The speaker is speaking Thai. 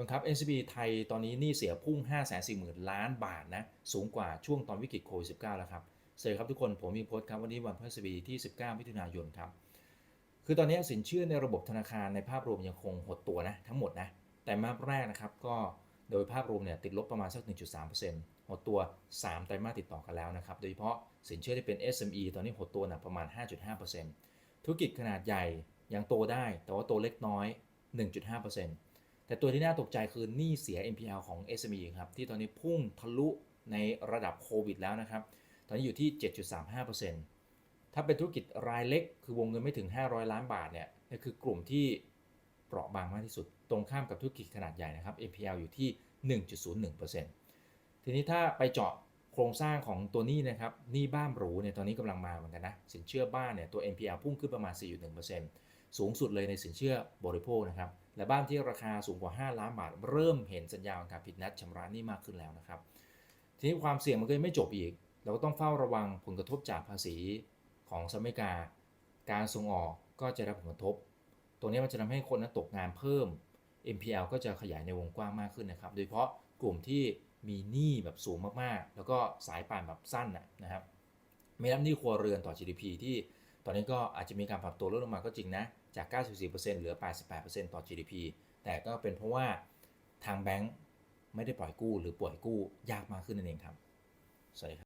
ทุกคนครับ NCB ไทยตอนนี้หนี้เสียพุ่ง 5 4 0 0 0 0 ล้านบาทนะ สูงกว่าช่วงตอนวิกฤตโควิด 19 แล้วครับสวัสดีครับทุกคน ผมมีโพสต์ครับ วันนี้วันพฤหัสบดีที่ 19 มิถุนายนครับ คือตอนนี้สินเชื่อในระบบธนาคารในภาพรวมยังคงหดตัวนะ ทั้งหมดนะ แต่มาแรกนะครับ ก็โดยภาพรวมเนี่ยติดลบประมาณสัก 1.3%หดตัว 3 ไตรมาสติดต่อกันแล้วนะครับ โดยเฉพาะสินเชื่อที่เป็น SME ตอนนี้หดตัวหนักประมาณ 5.5%ธุรกิจขนาดใหญ่ยังโตได้ แต่ว่าโตเล็กน้อย 1.5% แต่ตัวที่น่าตกใจคือหนี้เสีย NPL ของ SME ครับที่ตอนนี้พุ่งทะลุในระดับโควิดแล้วนะครับ ตอนนี้อยู่ที่ 7.35%ถ้าเป็นธุรกิจรายเล็ก คือวงเงินไม่ถึง 500 ล้านบาทเนี่ยนี่คือกลุ่มที่เปราะบางมากที่สุด ตรงข้ามกับธุรกิจขนาดใหญ่นะครับ NPL อยู่ที่ 1.01%ทีนี้ถ้าไปเจาะโครงสร้างของตัวหนี้นะครับหนี้บ้านหรูเนี่ยตอนนี้กำลังมาเหมือนกันนะสินเชื่อบ้านเนี่ยตัว NPL พุ่งขึ้นประมาณ 4.1% สูงสุดเลยในสินเชื่อบริโภคนะครับและบ้านที่ราคาสูงกว่า 5 ล้านบาท เริ่มเห็นสัญญาณการผิดนัดชำระหนี้มากขึ้นแล้วนะครับ ทีนี้ความเสี่ยงมันก็ยังไม่จบอีก เราก็ต้องเฝ้าระวังผลกระทบจากภาษีของสหรัฐอเมริกา การส่งออกก็จะรับผลกระทบ ตรงนี้มันจะทำให้คนนั้นตกงานเพิ่ม MPL ก็จะขยายในวงกว้างมากขึ้นนะครับ โดยเฉพาะกลุ่มที่มีหนี้แบบสูงมากๆ แล้วก็สายป่านแบบสั้นนะครับ ไม่นับหนี้ครัวเรือนต่อ GDP ที่ ตอนนี้ก็อาจจะมีการปรับตัวลดลงมาก็จริงนะ จาก 94%เหลือ 88%ต่อ GDP แต่ก็เป็นเพราะว่าทางแบงก์ไม่ได้ปล่อยกู้หรือปล่อยกู้ยากมากขึ้นนั่นเองครับ สวัสดีครับ